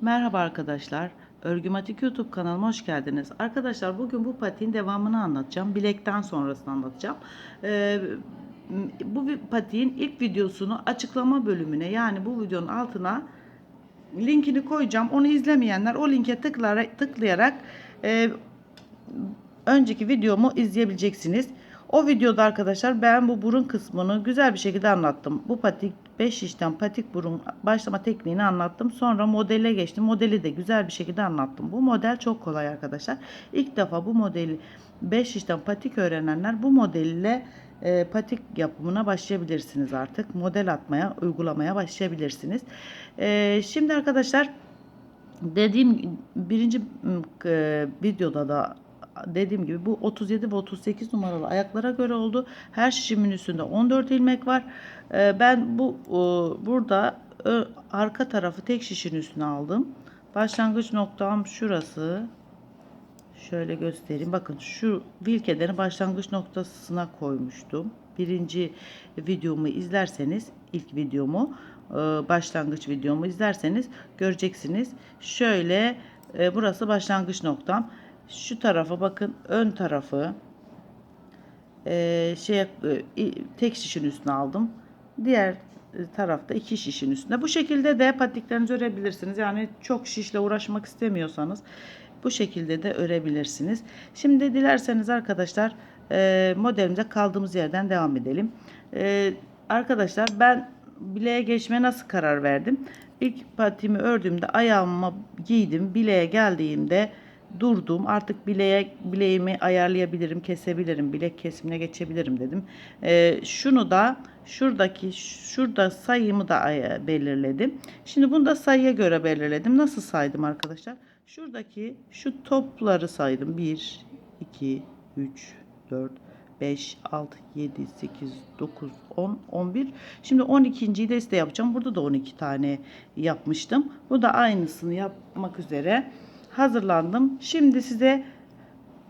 Merhaba arkadaşlar. Örgümatik YouTube kanalıma hoş geldiniz. Arkadaşlar bugün bu patiğin devamını anlatacağım. Bilekten sonrasını anlatacağım. Ee, bu patiğin ilk videosunu açıklama bölümüne yani bu videonun altına linkini koyacağım. Onu izlemeyenler o linke tıklayarak, tıklayarak e, önceki videomu izleyebileceksiniz. O videoda arkadaşlar ben bu burun kısmını güzel bir şekilde anlattım. Bu patik 5 işten patik burun başlama tekniğini anlattım. Sonra modele geçtim. Modeli de güzel bir şekilde anlattım. Bu model çok kolay arkadaşlar. İlk defa bu modeli 5 işten patik öğrenenler bu modelle e, patik yapımına başlayabilirsiniz artık. Model atmaya, uygulamaya başlayabilirsiniz. E, şimdi arkadaşlar dediğim birinci e, videoda da dediğim gibi bu 37 ve 38 numaralı ayaklara göre oldu. Her şişimin üstünde 14 ilmek var. Ee, ben bu burada arka tarafı tek şişin üstüne aldım. Başlangıç noktam şurası. Şöyle göstereyim. Bakın şu vilkelerin başlangıç noktasına koymuştum. Birinci videomu izlerseniz ilk videomu e, başlangıç videomu izlerseniz göreceksiniz. Şöyle e, burası başlangıç noktam şu tarafa bakın ön tarafı e, şey e, tek şişin üstüne aldım. Diğer tarafta iki şişin üstünde. Bu şekilde de patiklerinizi örebilirsiniz. Yani çok şişle uğraşmak istemiyorsanız bu şekilde de örebilirsiniz. Şimdi dilerseniz arkadaşlar e, modelimize kaldığımız yerden devam edelim. E, arkadaşlar ben bileğe geçmeye nasıl karar verdim? İlk patiğimi ördüğümde ayağıma giydim. Bileğe geldiğimde durdum. Artık bileğe bileğimi ayarlayabilirim, kesebilirim, bilek kesimine geçebilirim dedim. Ee, şunu da şuradaki şurada sayımı da belirledim. Şimdi bunu da sayıya göre belirledim. Nasıl saydım arkadaşlar? Şuradaki şu topları saydım. 1 2 3 4 5, 6, 7, 8, 9, 10, 11. Şimdi 12.yi de iste yapacağım. Burada da 12 tane yapmıştım. Bu da aynısını yapmak üzere hazırlandım. Şimdi size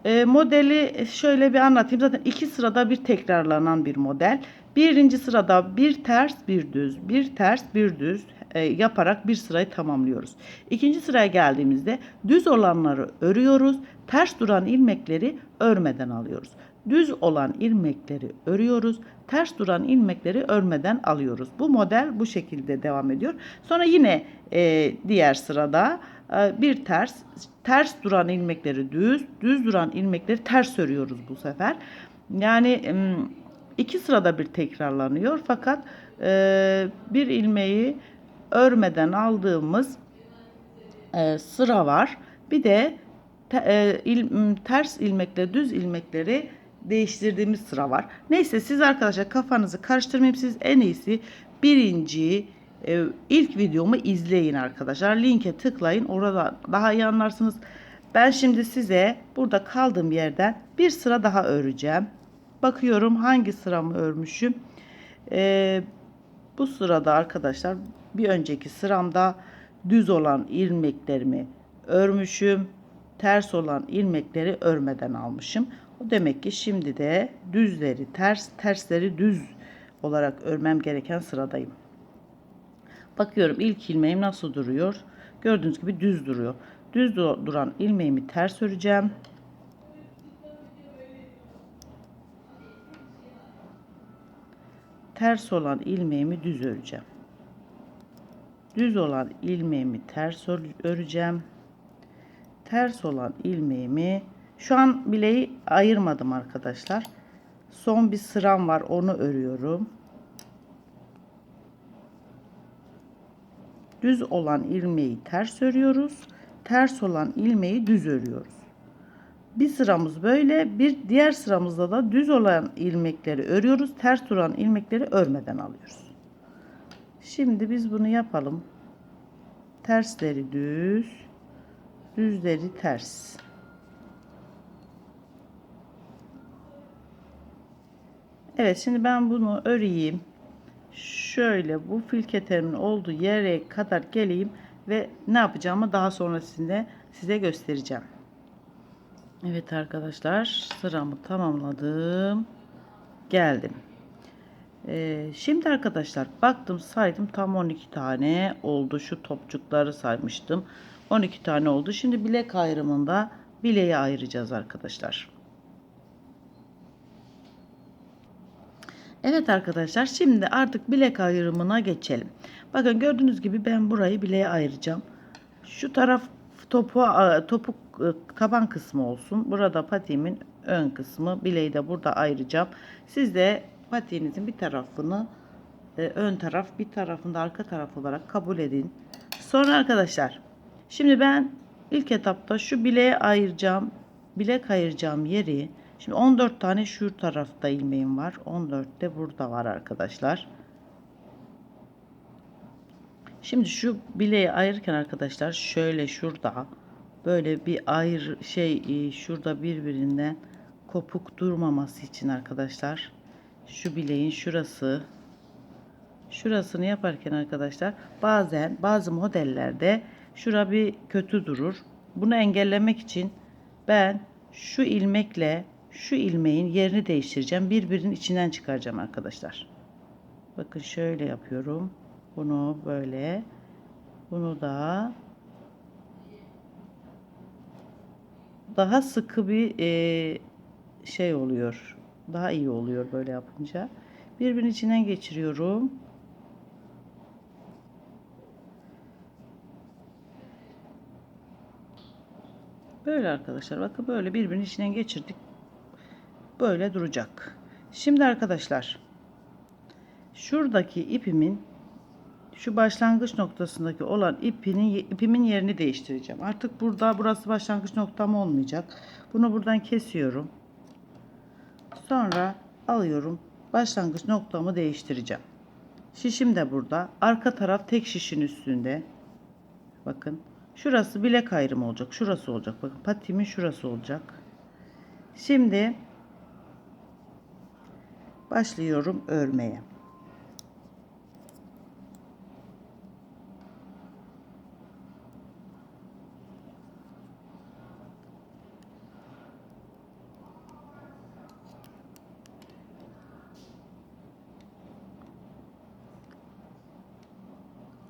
e, modeli şöyle bir anlatayım. Zaten iki sırada bir tekrarlanan bir model. Birinci sırada bir ters bir düz, bir ters bir düz e, yaparak bir sırayı tamamlıyoruz. İkinci sıraya geldiğimizde düz olanları örüyoruz. Ters duran ilmekleri örmeden alıyoruz. Düz olan ilmekleri örüyoruz. Ters duran ilmekleri örmeden alıyoruz. Bu model bu şekilde devam ediyor. Sonra yine e, diğer sırada bir ters, ters duran ilmekleri düz, düz duran ilmekleri ters örüyoruz bu sefer. Yani iki sırada bir tekrarlanıyor fakat e, bir ilmeği örmeden aldığımız e, sıra var. Bir de e, ters ilmekle düz ilmekleri değiştirdiğimiz sıra var. Neyse siz arkadaşlar kafanızı karıştırmayayım. Siz en iyisi birinci, e, ilk videomu izleyin arkadaşlar. Linke tıklayın. Orada daha iyi anlarsınız. Ben şimdi size burada kaldığım yerden bir sıra daha öreceğim. Bakıyorum hangi sıramı örmüşüm. E, bu sırada arkadaşlar bir önceki sıramda düz olan ilmeklerimi örmüşüm. Ters olan ilmekleri örmeden almışım. O demek ki şimdi de düzleri ters, tersleri düz olarak örmem gereken sıradayım. Bakıyorum ilk ilmeğim nasıl duruyor. Gördüğünüz gibi düz duruyor. Düz duran ilmeğimi ters öreceğim. Ters olan ilmeğimi düz öreceğim. Düz olan ilmeğimi ters öreceğim. Ters olan ilmeğimi şu an bileği ayırmadım arkadaşlar. Son bir sıram var onu örüyorum. Düz olan ilmeği ters örüyoruz. Ters olan ilmeği düz örüyoruz. Bir sıramız böyle, bir diğer sıramızda da düz olan ilmekleri örüyoruz. Ters duran ilmekleri örmeden alıyoruz. Şimdi biz bunu yapalım. Tersleri düz, düzleri ters. Evet şimdi ben bunu öreyim şöyle bu filketerimin olduğu yere kadar geleyim ve ne yapacağımı daha sonrasında size göstereceğim. Evet arkadaşlar sıramı tamamladım. Geldim. Ee, şimdi arkadaşlar baktım saydım tam 12 tane oldu. Şu topçukları saymıştım. 12 tane oldu. Şimdi bilek ayrımında bileği ayıracağız arkadaşlar. Evet arkadaşlar şimdi artık bilek ayrımına geçelim. Bakın gördüğünüz gibi ben burayı bileğe ayıracağım. Şu taraf topu, topuk e, taban kısmı olsun. Burada patiğimin ön kısmı. Bileği de burada ayıracağım. Siz de patiğinizin bir tarafını e, ön taraf bir tarafında arka taraf olarak kabul edin. Sonra arkadaşlar şimdi ben ilk etapta şu bileğe ayıracağım. Bilek ayıracağım yeri Şimdi 14 tane şu tarafta ilmeğim var. 14 de burada var arkadaşlar. Şimdi şu bileği ayırırken arkadaşlar şöyle şurada böyle bir ayır şey e, şurada birbirinden kopuk durmaması için arkadaşlar şu bileğin şurası şurasını yaparken arkadaşlar bazen bazı modellerde şura bir kötü durur. Bunu engellemek için ben şu ilmekle şu ilmeğin yerini değiştireceğim. Birbirinin içinden çıkaracağım arkadaşlar. Bakın şöyle yapıyorum. Bunu böyle. Bunu da daha sıkı bir e, şey oluyor. Daha iyi oluyor böyle yapınca. Birbirinin içinden geçiriyorum. Böyle arkadaşlar bakın böyle birbirinin içinden geçirdik böyle duracak. Şimdi arkadaşlar şuradaki ipimin şu başlangıç noktasındaki olan ipinin ipimin yerini değiştireceğim. Artık burada burası başlangıç noktam olmayacak. Bunu buradan kesiyorum. Sonra alıyorum. Başlangıç noktamı değiştireceğim. Şişim de burada. Arka taraf tek şişin üstünde. Bakın. Şurası bilek ayrımı olacak. Şurası olacak. Bakın patimin şurası olacak. Şimdi başlıyorum örmeye.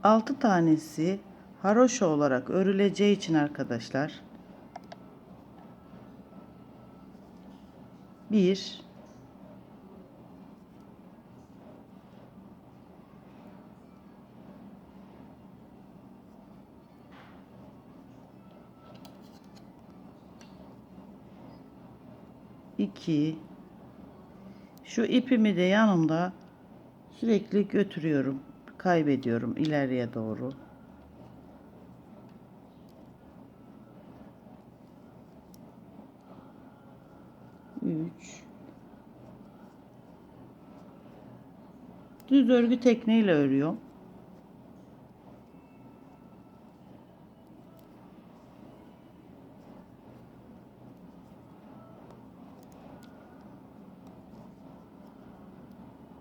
Altı tanesi haroşa olarak örüleceği için arkadaşlar bir 2 şu ipimi de yanımda sürekli götürüyorum kaybediyorum ileriye doğru. Üç. Düz örgü tekniğiyle örüyorum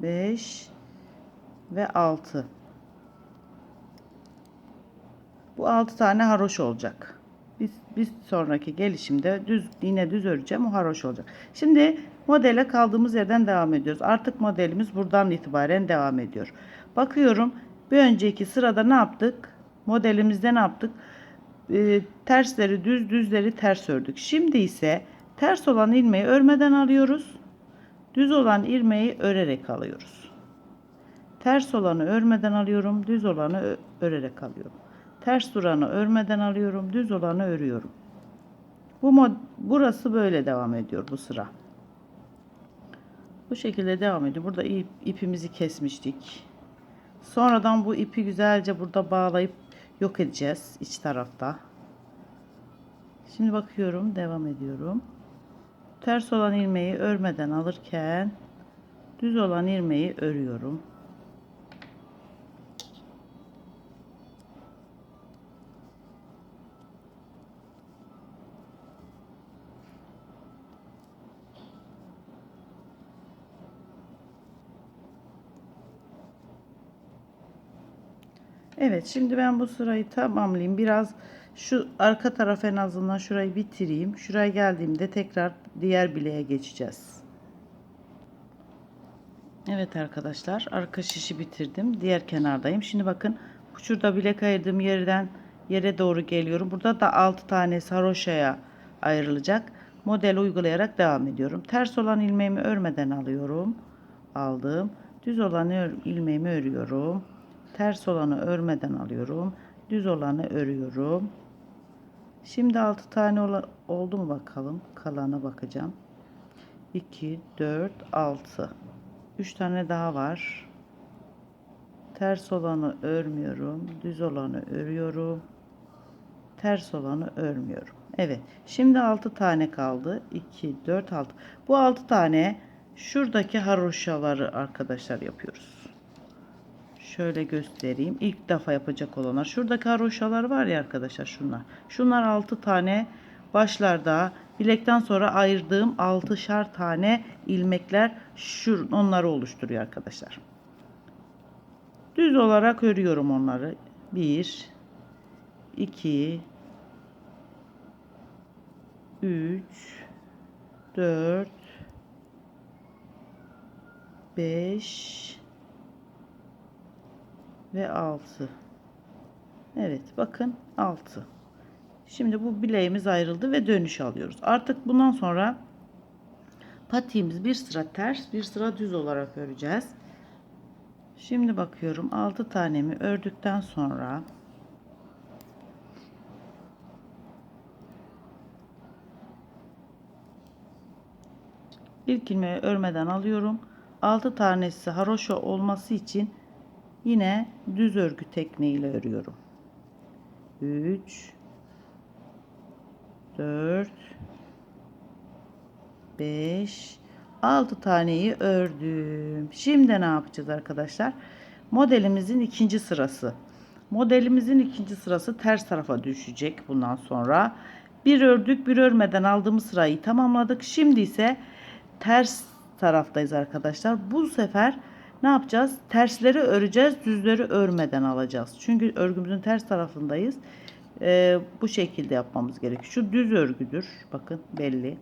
5 ve 6. Bu 6 tane haroş olacak. Biz bir sonraki gelişimde düz yine düz öreceğim o haroş olacak. Şimdi modele kaldığımız yerden devam ediyoruz. Artık modelimiz buradan itibaren devam ediyor. Bakıyorum bir önceki sırada ne yaptık? Modelimizde ne yaptık? Ee, tersleri düz düzleri ters ördük. Şimdi ise ters olan ilmeği örmeden alıyoruz. Düz olan ilmeği örerek alıyoruz. Ters olanı örmeden alıyorum, düz olanı örerek alıyorum. Ters duranı örmeden alıyorum, düz olanı örüyorum. Bu mod burası böyle devam ediyor bu sıra. Bu şekilde devam ediyor. Burada ip, ipimizi kesmiştik. Sonradan bu ipi güzelce burada bağlayıp yok edeceğiz iç tarafta. Şimdi bakıyorum, devam ediyorum ters olan ilmeği örmeden alırken düz olan ilmeği örüyorum. Evet şimdi ben bu sırayı tamamlayayım. Biraz şu arka taraf en azından şurayı bitireyim. Şuraya geldiğimde tekrar diğer bileğe geçeceğiz. Evet arkadaşlar arka şişi bitirdim. Diğer kenardayım. Şimdi bakın şurada bilek ayırdığım yerden yere doğru geliyorum. Burada da 6 tane haroşaya ayrılacak. Model uygulayarak devam ediyorum. Ters olan ilmeğimi örmeden alıyorum. Aldım. Düz olan ilmeğimi örüyorum. Ters olanı örmeden alıyorum. Düz olanı örüyorum. Şimdi 6 tane oldu mu bakalım. Kalana bakacağım. 2, 4, 6. 3 tane daha var. Ters olanı örmüyorum. Düz olanı örüyorum. Ters olanı örmüyorum. Evet. Şimdi 6 tane kaldı. 2, 4, 6. Bu 6 tane şuradaki haroşaları arkadaşlar yapıyoruz. Şöyle göstereyim. İlk defa yapacak olanlar. Şuradaki haroşalar var ya arkadaşlar şunlar. Şunlar 6 tane başlarda bilekten sonra ayırdığım 6'şar tane ilmekler şu onları oluşturuyor arkadaşlar. Düz olarak örüyorum onları. 1 2 3 4 5 ve 6. Evet bakın 6. Şimdi bu bileğimiz ayrıldı ve dönüş alıyoruz. Artık bundan sonra patiğimiz bir sıra ters bir sıra düz olarak öreceğiz. Şimdi bakıyorum 6 tanemi ördükten sonra ilk ilmeği örmeden alıyorum. 6 tanesi haroşa olması için yine düz örgü tekniğiyle örüyorum. 3 4 5 6 taneyi ördüm. Şimdi ne yapacağız arkadaşlar? Modelimizin ikinci sırası. Modelimizin ikinci sırası ters tarafa düşecek bundan sonra. Bir ördük, bir örmeden aldığımız sırayı tamamladık. Şimdi ise ters taraftayız arkadaşlar. Bu sefer ne yapacağız? Tersleri öreceğiz, düzleri örmeden alacağız. Çünkü örgümüzün ters tarafındayız. Ee, bu şekilde yapmamız gerekiyor. Şu düz örgüdür. Bakın belli.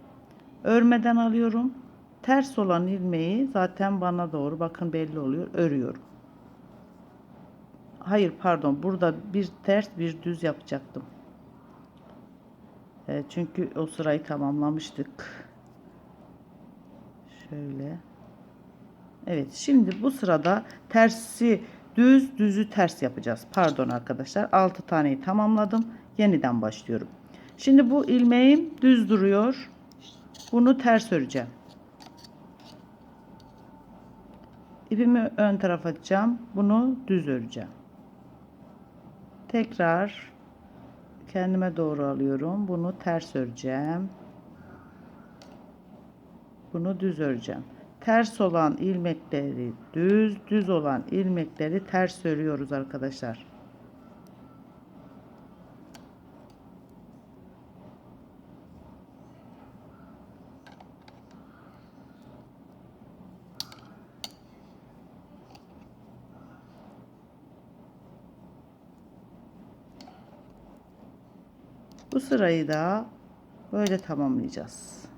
Örmeden alıyorum. Ters olan ilmeği zaten bana doğru bakın belli oluyor. Örüyorum. Hayır pardon burada bir ters bir düz yapacaktım. Ee, çünkü o sırayı tamamlamıştık. Şöyle. Evet şimdi bu sırada tersi düz düzü ters yapacağız. Pardon arkadaşlar 6 taneyi tamamladım. Yeniden başlıyorum. Şimdi bu ilmeğim düz duruyor. Bunu ters öreceğim. İpimi ön tarafa atacağım. Bunu düz öreceğim. Tekrar kendime doğru alıyorum. Bunu ters öreceğim. Bunu düz öreceğim. Ters olan ilmekleri düz, düz olan ilmekleri ters örüyoruz arkadaşlar. Bu sırayı da böyle tamamlayacağız.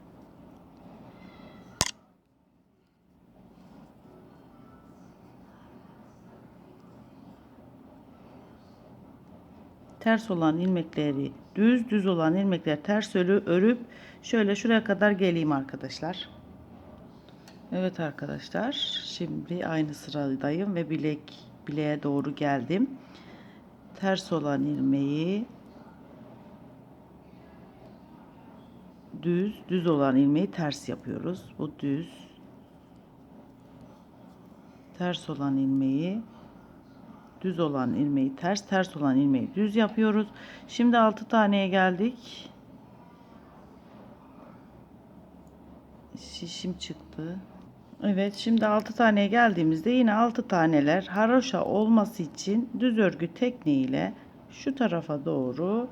Ters olan ilmekleri düz, düz olan ilmekleri ters örü, örüp şöyle şuraya kadar geleyim arkadaşlar. Evet arkadaşlar, şimdi aynı sıradayım ve bilek bileğe doğru geldim. Ters olan ilmeği düz, düz olan ilmeği ters yapıyoruz. Bu düz. Ters olan ilmeği düz olan ilmeği ters, ters olan ilmeği düz yapıyoruz. Şimdi 6 taneye geldik. Şişim çıktı. Evet, şimdi 6 taneye geldiğimizde yine 6 taneler haroşa olması için düz örgü tekniğiyle şu tarafa doğru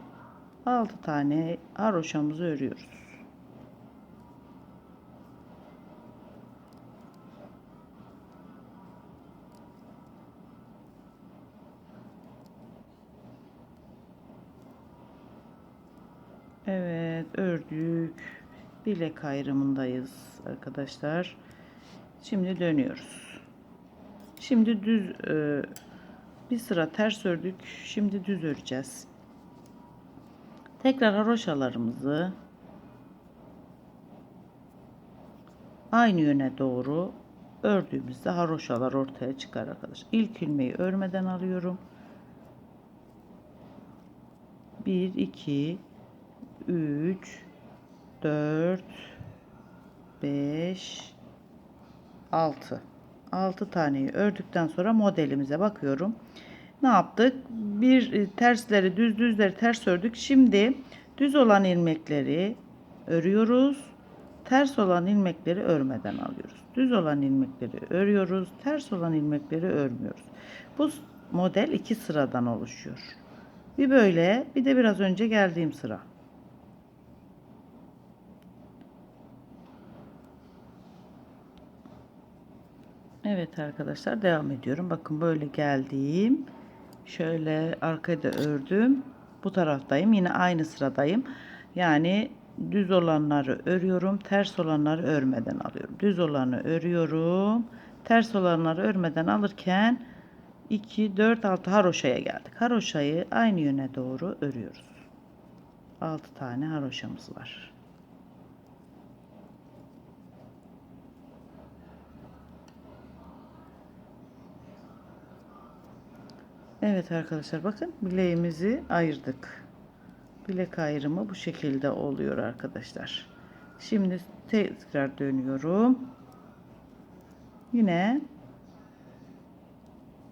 6 tane haroşamızı örüyoruz. Evet ördük. Bilek ayrımındayız arkadaşlar. Şimdi dönüyoruz. Şimdi düz e, bir sıra ters ördük. Şimdi düz öreceğiz. Tekrar haroşalarımızı aynı yöne doğru ördüğümüzde haroşalar ortaya çıkar arkadaşlar. İlk ilmeği örmeden alıyorum. 1 2 3 4 5 6 6 taneyi ördükten sonra modelimize bakıyorum. Ne yaptık? Bir e, tersleri düz düzleri ters ördük. Şimdi düz olan ilmekleri örüyoruz. Ters olan ilmekleri örmeden alıyoruz. Düz olan ilmekleri örüyoruz. Ters olan ilmekleri örmüyoruz. Bu model iki sıradan oluşuyor. Bir böyle bir de biraz önce geldiğim sıra. Evet arkadaşlar devam ediyorum. Bakın böyle geldim. Şöyle arkada ördüm. Bu taraftayım. Yine aynı sıradayım. Yani düz olanları örüyorum. Ters olanları örmeden alıyorum. Düz olanı örüyorum. Ters olanları örmeden alırken 2, 4, 6 haroşaya geldik. Haroşayı aynı yöne doğru örüyoruz. 6 tane haroşamız var. Evet arkadaşlar bakın bileğimizi ayırdık. Bilek ayrımı bu şekilde oluyor arkadaşlar. Şimdi tekrar dönüyorum. Yine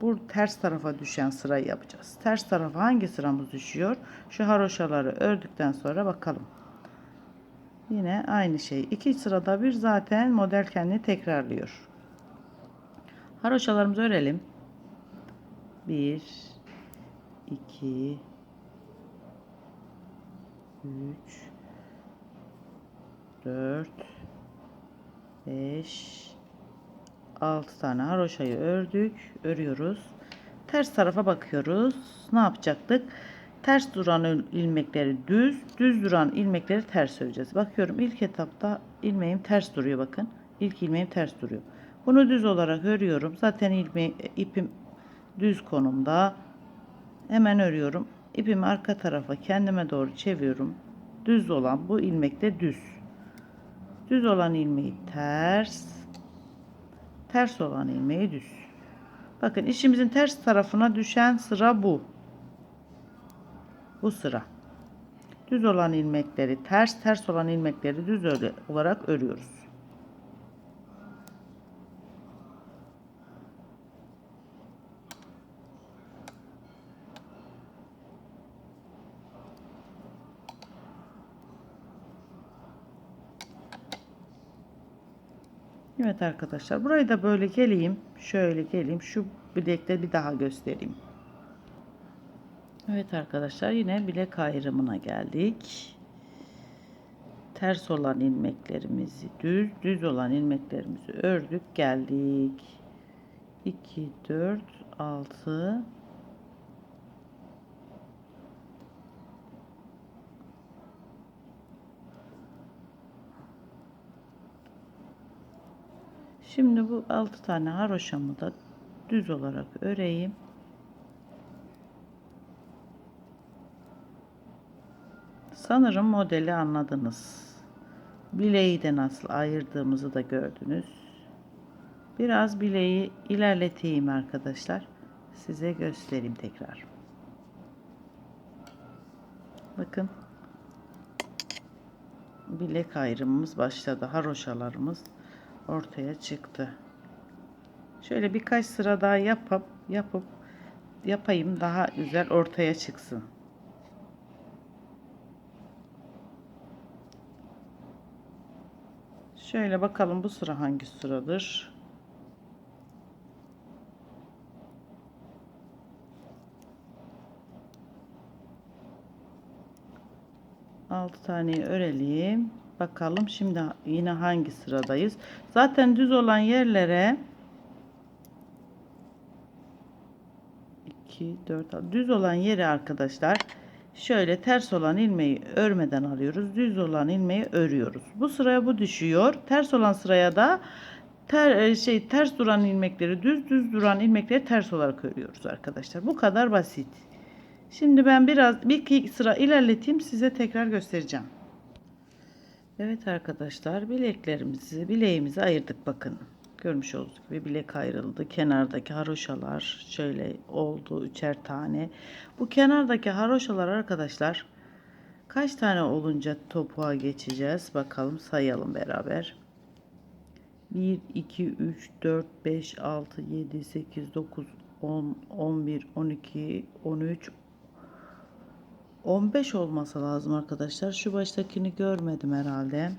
bu ters tarafa düşen sırayı yapacağız. Ters tarafa hangi sıramız düşüyor? Şu haroşaları ördükten sonra bakalım. Yine aynı şey. İki sırada bir zaten model kendini tekrarlıyor. Haroşalarımızı örelim. 1 2 3 4 5 6 tane haroşayı ördük. Örüyoruz. Ters tarafa bakıyoruz. Ne yapacaktık? Ters duran ilmekleri düz, düz duran ilmekleri ters öreceğiz. Bakıyorum ilk etapta ilmeğim ters duruyor bakın. İlk ilmeğim ters duruyor. Bunu düz olarak örüyorum. Zaten ilme, ipim düz konumda. Hemen örüyorum. İpimi arka tarafa kendime doğru çeviriyorum. Düz olan bu ilmek de düz. Düz olan ilmeği ters. Ters olan ilmeği düz. Bakın işimizin ters tarafına düşen sıra bu. Bu sıra. Düz olan ilmekleri ters, ters olan ilmekleri düz olarak örüyoruz. Evet arkadaşlar burayı da böyle geleyim. Şöyle geleyim. Şu bilekte bir daha göstereyim. Evet arkadaşlar yine bilek ayrımına geldik. Ters olan ilmeklerimizi düz, düz olan ilmeklerimizi ördük geldik. 2, 4, 6, Şimdi bu 6 tane haroşamı da düz olarak öreyim. Sanırım modeli anladınız. Bileği de nasıl ayırdığımızı da gördünüz. Biraz bileği ilerleteyim arkadaşlar. Size göstereyim tekrar. Bakın. Bilek ayrımımız başladı. Haroşalarımız ortaya çıktı. Şöyle birkaç sıra daha yapıp yapıp yapayım daha güzel ortaya çıksın. Şöyle bakalım bu sıra hangi sıradır? Altı taneyi örelim. Bakalım şimdi yine hangi sıradayız. Zaten düz olan yerlere 2 4 düz olan yeri arkadaşlar şöyle ters olan ilmeği örmeden alıyoruz. Düz olan ilmeği örüyoruz. Bu sıraya bu düşüyor. Ters olan sıraya da ter, e, şey ters duran ilmekleri düz düz duran ilmekleri ters olarak örüyoruz arkadaşlar. Bu kadar basit. Şimdi ben biraz bir iki sıra ilerleteyim size tekrar göstereceğim. Evet arkadaşlar bileklerimizi bileğimizi ayırdık bakın. Görmüş olduğunuz gibi bilek ayrıldı. Kenardaki haroşalar şöyle oldu üçer tane. Bu kenardaki haroşalar arkadaşlar kaç tane olunca topuğa geçeceğiz? Bakalım sayalım beraber. 1, 2, 3, 4, 5, 6, 7, 8, 9, 10, 11, 12, 13, 15 olması lazım arkadaşlar. Şu baştakini görmedim herhalde.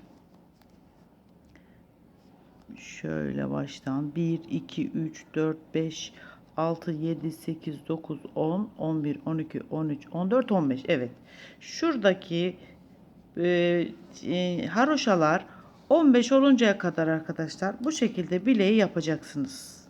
Şöyle baştan 1, 2, 3, 4, 5, 6, 7, 8, 9, 10, 11, 12, 13, 14, 15. Evet. Şuradaki e, e, haroşalar 15 oluncaya kadar arkadaşlar bu şekilde bileği yapacaksınız.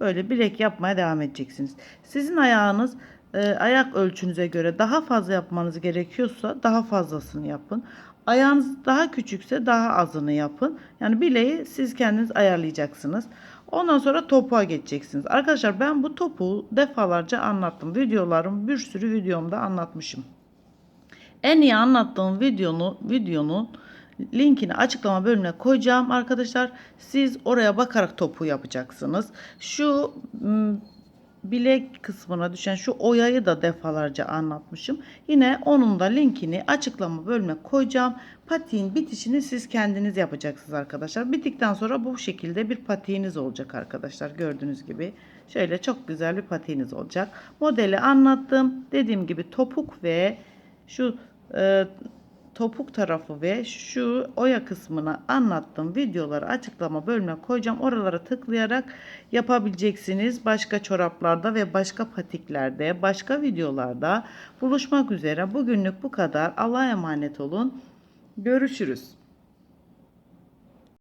Böyle bilek yapmaya devam edeceksiniz. Sizin ayağınız e, ayak ölçünüze göre daha fazla yapmanız gerekiyorsa daha fazlasını yapın. Ayağınız daha küçükse daha azını yapın. Yani bileği siz kendiniz ayarlayacaksınız. Ondan sonra topuğa geçeceksiniz. Arkadaşlar ben bu topuğu defalarca anlattım. Videolarım bir sürü videomda anlatmışım. En iyi anlattığım videonu, videonun linkini açıklama bölümüne koyacağım arkadaşlar. Siz oraya bakarak topu yapacaksınız. Şu m, bilek kısmına düşen şu oyayı da defalarca anlatmışım. Yine onun da linkini açıklama bölümüne koyacağım. Patiğin bitişini siz kendiniz yapacaksınız arkadaşlar. Bittikten sonra bu şekilde bir patiğiniz olacak arkadaşlar. Gördüğünüz gibi şöyle çok güzel bir patiğiniz olacak. Modeli anlattım. Dediğim gibi topuk ve şu e, topuk tarafı ve şu oya kısmına anlattığım videoları açıklama bölümüne koyacağım. Oralara tıklayarak yapabileceksiniz. Başka çoraplarda ve başka patiklerde, başka videolarda buluşmak üzere. Bugünlük bu kadar. Allah'a emanet olun. Görüşürüz.